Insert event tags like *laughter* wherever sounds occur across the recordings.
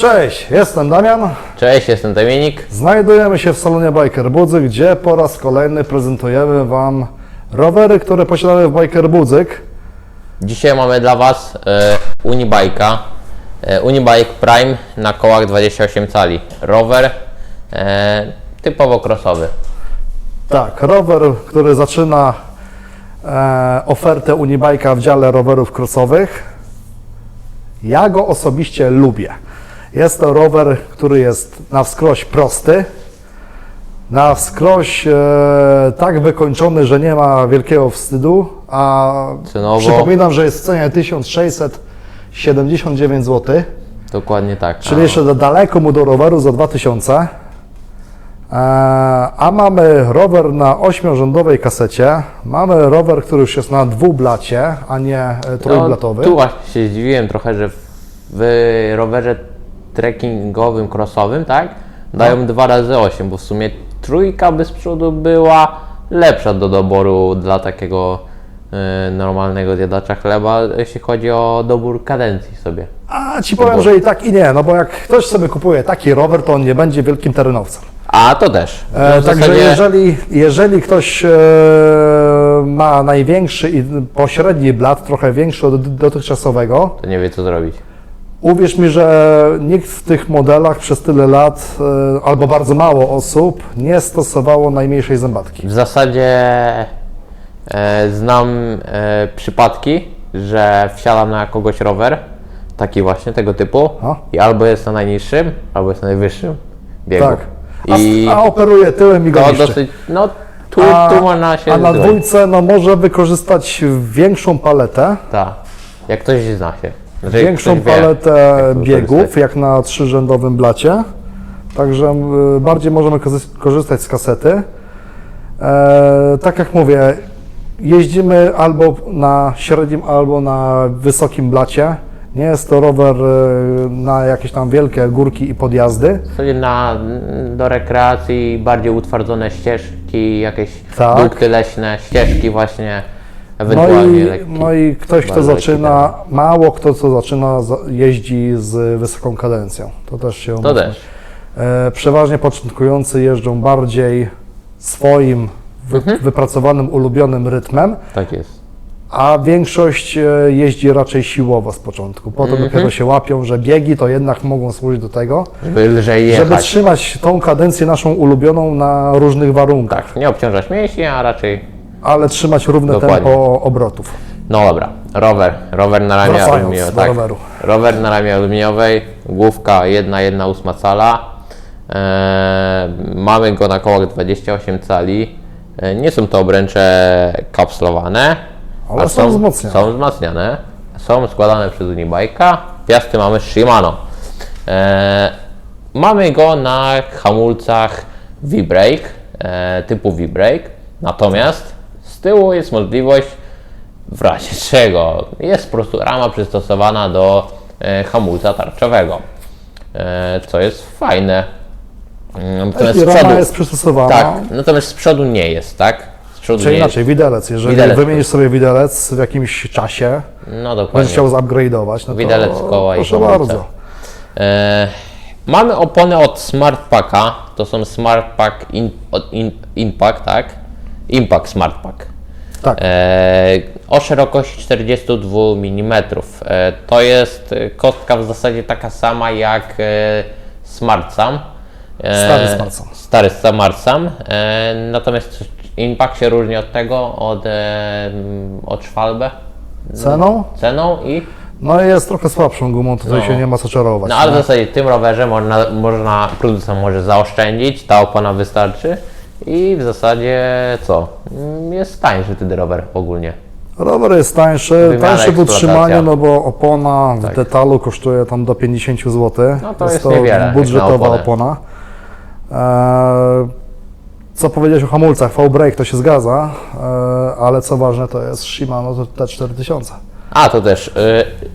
Cześć, jestem Damian. Cześć, jestem Dominik. Znajdujemy się w salonie Biker Budzyk, gdzie po raz kolejny prezentujemy Wam rowery, które posiadamy w Biker Budzyk. Dzisiaj mamy dla Was e, Unibike'a. E, Unibike Prime na kołach 28 cali. Rower e, typowo crossowy. Tak, rower, który zaczyna e, ofertę Unibike'a w dziale rowerów crossowych. Ja go osobiście lubię. Jest to rower, który jest na wskroś prosty, na wskroś e, tak wykończony, że nie ma wielkiego wstydu, a Cenowo. przypominam, że jest w cenie 1679 zł, Dokładnie tak. czyli jeszcze da- daleko mu do roweru za 2000. E, a mamy rower na ośmiorzędowej kasecie. Mamy rower, który już jest na dwublacie, a nie e, trójblatowy. No, tu właśnie się zdziwiłem trochę, że w rowerze trekkingowym, crossowym, tak? Dają No. 2 razy 8 bo w sumie trójka bez przodu była lepsza do doboru dla takiego e, normalnego zjadacza chleba, jeśli chodzi o dobór kadencji sobie. A ci powiem, że i tak i nie, no bo jak ktoś sobie kupuje taki rower, to on nie będzie wielkim terenowcem. A to też. No, E, w także zasadzie- jeżeli, jeżeli ktoś e, ma największy i pośredni blat, trochę większy od dotychczasowego, to nie wie co zrobić. Uwierz mi, że nikt w tych modelach przez tyle lat, e, albo bardzo mało osób, nie stosowało najmniejszej zębatki. W zasadzie e, znam e, przypadki, że wsiadam na kogoś rower, taki właśnie tego typu, No. i albo jest na najniższym, albo jest na najwyższym biegu. Tak. A, I a operuje tyłem i go to niszczy. dosyć, no tu, A, tu można się a na zgodzić. dwójce no, może wykorzystać większą paletę, Tak, jak ktoś zna się. Znaczy, większą paletę biegów, wykorzystać. jak na trzyrzędowym blacie. Także bardziej możemy korzystać z kasety. E, tak jak mówię, jeździmy albo na średnim, albo na wysokim blacie. Nie jest to rower y, na jakieś tam wielkie górki i podjazdy. Zasadzie na, do rekreacji bardziej utwardzone ścieżki, jakieś Tak. leśne, ścieżki właśnie, No ewentualnie i, lekkie. no i ktoś, kto zaczyna, mało kto co zaczyna, za- jeździ z wysoką kadencją. To też się To umówmy. też. E, Przeważnie początkujący jeżdżą bardziej swoim wy, Mhm. wypracowanym, ulubionym rytmem, Tak jest. a większość e, jeździ raczej siłowo z początku. Potem Mhm. dopiero się łapią, że biegi to jednak mogą służyć do tego, Żeby lżej żeby jechać. trzymać tą kadencję naszą ulubioną na różnych warunkach, Tak, nie obciążać mięśni, a raczej... ale trzymać równe Dokładnie. tempo obrotów. No dobra, rower. Rower na ramię Wracając aluminiowej. do Tak. roweru. Rower na ramię aluminiowej, główka 1,1,8 cala. Eee, mamy go na kołach 28 cali. Eee, nie są to obręcze kapslowane. Ale a są wzmacniane. Są wzmacniane. Są składane przez Unibike'a. Piasty mamy z Shimano. Eee, mamy go na hamulcach V-Brake, e, typu V-Brake. Natomiast z tyłu jest możliwość w razie czego jest po prostu rama przystosowana do e, hamulca tarczowego, e, co jest fajne. Mm, Natomiast I z rama przodu, jest przystosowana. tak, natomiast z przodu nie jest, tak? Z przodu Czyli inaczej, widelec. Jeżeli Widelec. wymienisz sobie widelec w jakimś czasie. No będziesz chciał zupgrade'ować, no to Widelec, koła i proszę hamulce. bardzo. E, mamy opony od SmartPacka, to są SmartPack in, in, Impact, tak? Impact SmartPack. Tak, E, o szerokości 42 mm. E, to jest kostka w zasadzie taka sama jak e, Smart Sam. E, Stary Smart Sam. Stary Smart Sam. E, natomiast Impact się różni od tego, od, e, od Schwalbe ceną? ceną i No i jest trochę słabszą gumą, tutaj No. się nie ma co czarować. no ale w nie? zasadzie w tym rowerze można, można producent może zaoszczędzić, ta opona wystarczy i w zasadzie co? Mm, Jest tańszy wtedy rower ogólnie. Rower jest tańszy, Wymiana, tańszy w utrzymaniu, eksploatacja. no bo opona w Tak. detalu kosztuje tam do 50 zł. No to jest niewiele, jak na budżetowa oponę. opona. Eee, co powiedziałeś o hamulcach, V-Brake to się zgadza, eee, ale co ważne to jest Shimano T4000. A, to też.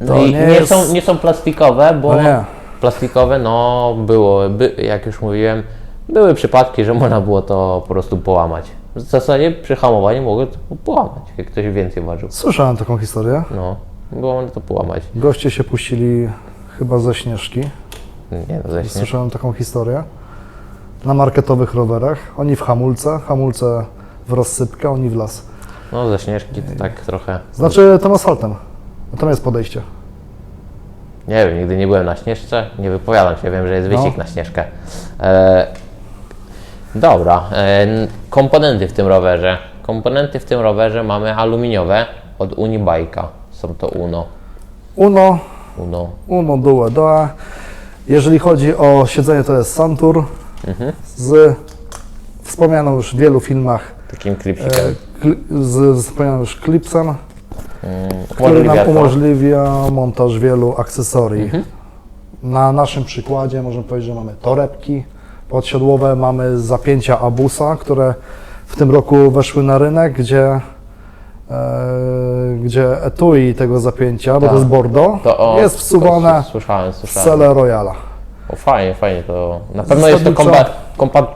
Yy, To i nie nie, jest- są, nie są plastikowe, bo No nie. plastikowe, no było, by, jak już mówiłem, były przypadki, że można było to po prostu połamać. W zasadzie przy hamowaniu mogło to połamać, jak ktoś więcej ważył. Słyszałem taką historię. No, było można to połamać. Goście się puścili chyba ze Śnieżki Nie, no zaś nie. Słyszałem taką historię. Na marketowych rowerach. Oni w hamulce, hamulce w rozsypkę, oni w las. No ze Śnieżki to tak trochę... Znaczy tym asfaltem. No Tam jest podejście. Nie wiem, nigdy nie byłem na Śnieżce, nie wypowiadam się, wiem, że jest No. wyścig na Śnieżkę. E, dobra, e, komponenty w tym rowerze. Komponenty w tym rowerze mamy aluminiowe od Unibike'a. Są to Uno. Uno, Uno. Uno Due Doa. Jeżeli chodzi o siedzenie, to jest Santur Mhm. z wspomnianą już w wielu filmach Takim e, klipsikiem. kli- z, z wspomnianym już klipsem, Mm, który nam umożliwia montaż wielu akcesorii. Mhm. Na naszym przykładzie możemy powiedzieć, że mamy torebki podsiodłowe, mamy zapięcia Abusa, które w tym roku weszły na rynek, gdzie, e, gdzie etui tego zapięcia, bo Tak. to jest Bordeaux, To o, jest wsuwane to Słyszałem, w słyszałem. cele Royala. O, fajnie, fajnie to. Na pewno jest to Zasadniczo- kompa, kompa,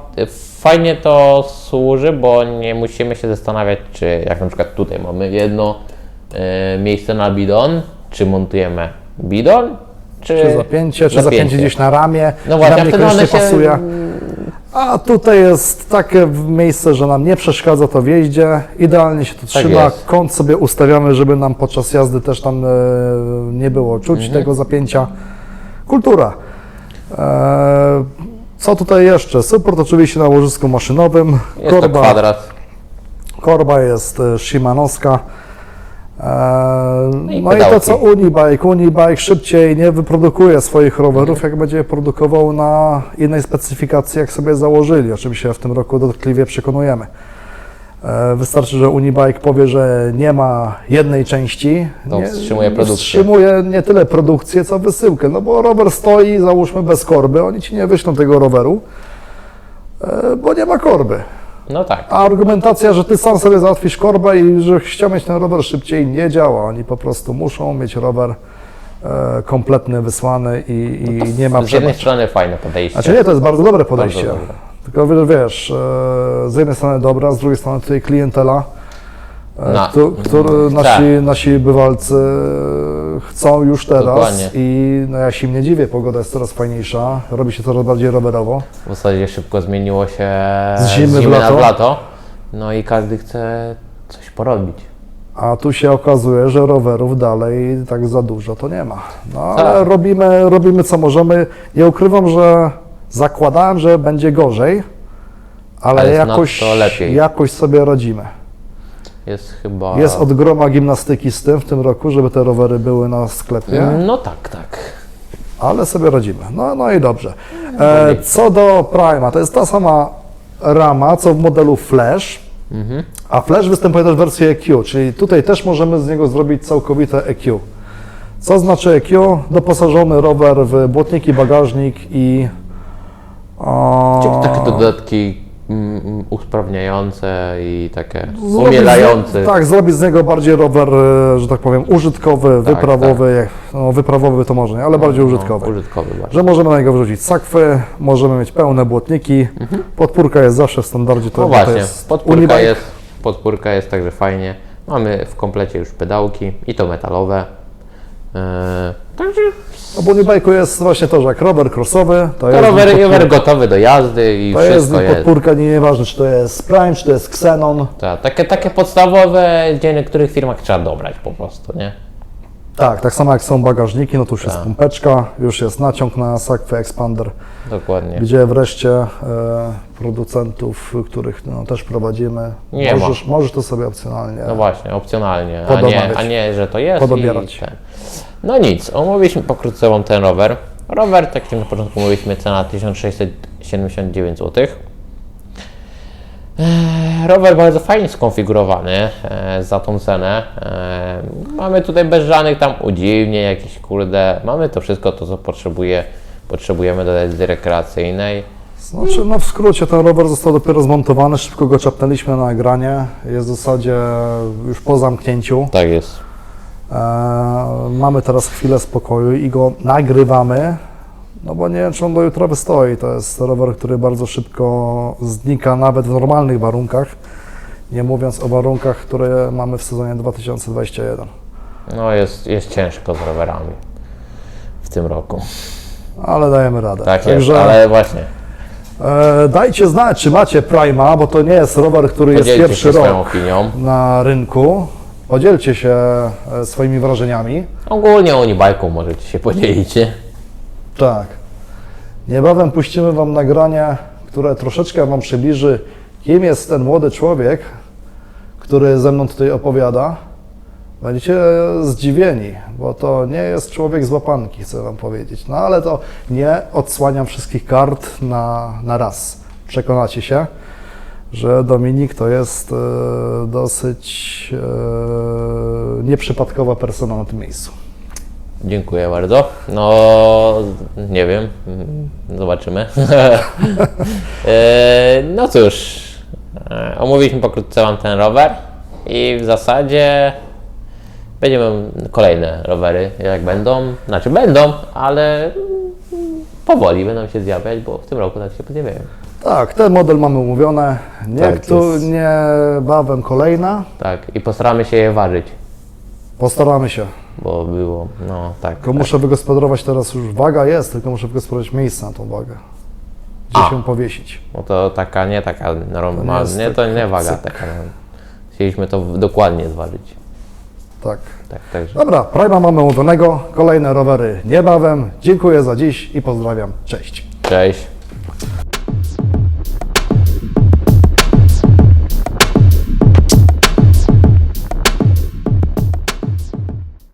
fajnie to służy, bo nie musimy się zastanawiać, czy jak na przykład tutaj mamy jedno e, miejsce na bidon, czy montujemy bidon, czy, Czy zapięcie, czy zapięcie gdzieś na ramię, No właśnie, nam a wtedy one niekoniecznie się- pasuje. A tutaj jest takie miejsce, że nam nie przeszkadza to w jeździe. Idealnie się to trzyma. Tak jest. Kąt sobie ustawiamy, żeby nam podczas jazdy też tam e, nie było czuć Mhm. tego zapięcia. Kultura. E, co tutaj jeszcze? Support oczywiście na łożysku maszynowym. jest Korba, kwadrat. korba jest e, Shimanowska. I No i to co Unibike. Unibike szybciej nie wyprodukuje swoich rowerów, jak będzie je produkował na innej specyfikacji, jak sobie założyli, o czym się w tym roku dotkliwie przekonujemy. E, Wystarczy, że Unibike powie, że nie ma jednej części. To nie, wstrzymuje produkcję. Wstrzymuje nie tyle produkcję, co wysyłkę. No bo rower stoi, załóżmy, bez korby. Oni ci nie wyślą tego roweru, e, bo nie ma korby. No tak. A argumentacja, że ty sam sobie załatwisz korbę i że chciał mieć ten rower szybciej, nie działa. Oni po prostu muszą mieć rower e, kompletny, wysłany i, i nie ma Z jednej przebacz. strony fajne podejście. Znaczy nie, to jest bardzo dobre podejście. Dobre. Tylko wiesz, wiesz, e, z jednej strony dobra, z drugiej strony tutaj klientela, Na- któ- który nasi, tak. nasi bywalcy chcą już teraz Dokładnie. i no ja się im nie dziwię, pogoda jest coraz fajniejsza, robi się coraz bardziej rowerowo. W zasadzie szybko zmieniło się Z zimy w lato. na lato. No i każdy chce coś porobić. A tu się okazuje, że rowerów dalej tak za dużo to nie ma. No Tak. ale robimy, robimy co możemy. Nie ukrywam, że zakładałem, że będzie gorzej, ale, Ale jakoś, jakoś sobie radzimy. Jest chyba. Jest od groma gimnastyki z tym w tym roku, żeby te rowery były na sklepie, No tak, tak. ale sobie radzimy. No, no i dobrze. E, co do Prima, to jest ta sama rama, co w modelu Flash, a Flash występuje też w wersji EQ, czyli tutaj też możemy z niego zrobić całkowite EQ. Co znaczy EQ? Doposażony rower w błotniki, bagażnik i o, Czyli takie dodatki mm, usprawniające i takie zrobić umielające. Z, tak, zrobić z niego bardziej rower, e, że tak powiem, użytkowy, Tak, wyprawowy, jak- no wyprawowy to może nie, ale bardziej użytkowy. No, użytkowy bardzo. Że możemy na niego wrzucić sakwy, możemy mieć pełne błotniki, podpórka jest zawsze w standardzie, to, No to właśnie, jest podpórka Unibike. jest, podpórka jest także fajnie. Mamy w komplecie już pedałki i to metalowe. Eee, także Bo Unibike'u jest właśnie to, że jak rower crossowy, to, to jest rower, rower gotowy do jazdy i to jest wszystko jest. podpórka, nie nieważne czy to jest Prime, czy to jest Xenon. Tak, takie, takie podstawowe, gdzie w niektórych firmach trzeba dobrać po prostu, nie? Tak, tak samo jak są bagażniki, no to już Tak. jest pompeczka, już jest naciąg na sakwy, expander. Dokładnie. gdzie wreszcie e, producentów, których no, też prowadzimy, Nie ma. możesz, możesz to sobie opcjonalnie. No właśnie, opcjonalnie, a nie, a nie, że to jest Podobierać. i ten. No nic, omówiliśmy pokrótce Wam ten rower. Rower, tak jak na początku mówiliśmy, cena 1679 zł. Eee, Rower bardzo fajnie skonfigurowany e, za tą cenę. E, mamy tutaj bez żadnych tam udziwnień, jakieś kurde. Mamy to wszystko, to co potrzebuje, potrzebujemy do jazdy rekreacyjnej. Znaczy, no w skrócie ten rower został dopiero zmontowany, szybko go czapnęliśmy na nagranie, jest w zasadzie już po zamknięciu. Tak jest. E, mamy teraz chwilę spokoju i go nagrywamy, no bo nie wiem, czy on do jutra wystoi. To jest rower, który bardzo szybko znika nawet w normalnych warunkach, nie mówiąc o warunkach, które mamy w sezonie 2021. No jest, jest ciężko z rowerami w tym roku. ale dajemy radę. Tak Także jest, ale właśnie, e, dajcie znać, czy macie Prima, bo to nie jest rower, który jest podzielcie pierwszy się swoją rok opinią. na rynku. Podzielcie się e, swoimi wrażeniami. Ogólnie Unibike'u możecie się podzielić, nie? Tak. Niebawem puścimy Wam nagranie, które troszeczkę Wam przybliży, kim jest ten młody człowiek, który ze mną tutaj opowiada. Będziecie zdziwieni, bo to nie jest człowiek z łapanki, chcę Wam powiedzieć. No ale to nie odsłaniam wszystkich kart na, na raz. Przekonacie się, że Dominik to jest e, dosyć e, nieprzypadkowa persona na tym miejscu. Dziękuję bardzo. No, nie wiem, zobaczymy. *laughs* E, no cóż, e, omówiliśmy pokrótce Wam ten rower i w zasadzie będziemy kolejne rowery, jak będą, znaczy będą, ale powoli będą się zjawiać, bo w tym roku tak się pojawiają. Tak, ten model mamy umówione. Niech Tak niebawem kolejna. Tak, i postaramy się je ważyć, Postaramy się. bo było, no tak. Tylko muszę wygospodarować teraz już waga jest, tylko muszę wygospodarować miejsce na tą wagę. Gdzie A. się powiesić. No to taka, nie taka normalna, jest nie, to nie waga cyk. taka. no. Chcieliśmy to dokładnie zważyć. Tak. Tak, także. Dobra, Prima mamy umówionego. Kolejne rowery niebawem. Dziękuję za dziś i pozdrawiam. Cześć. Cześć.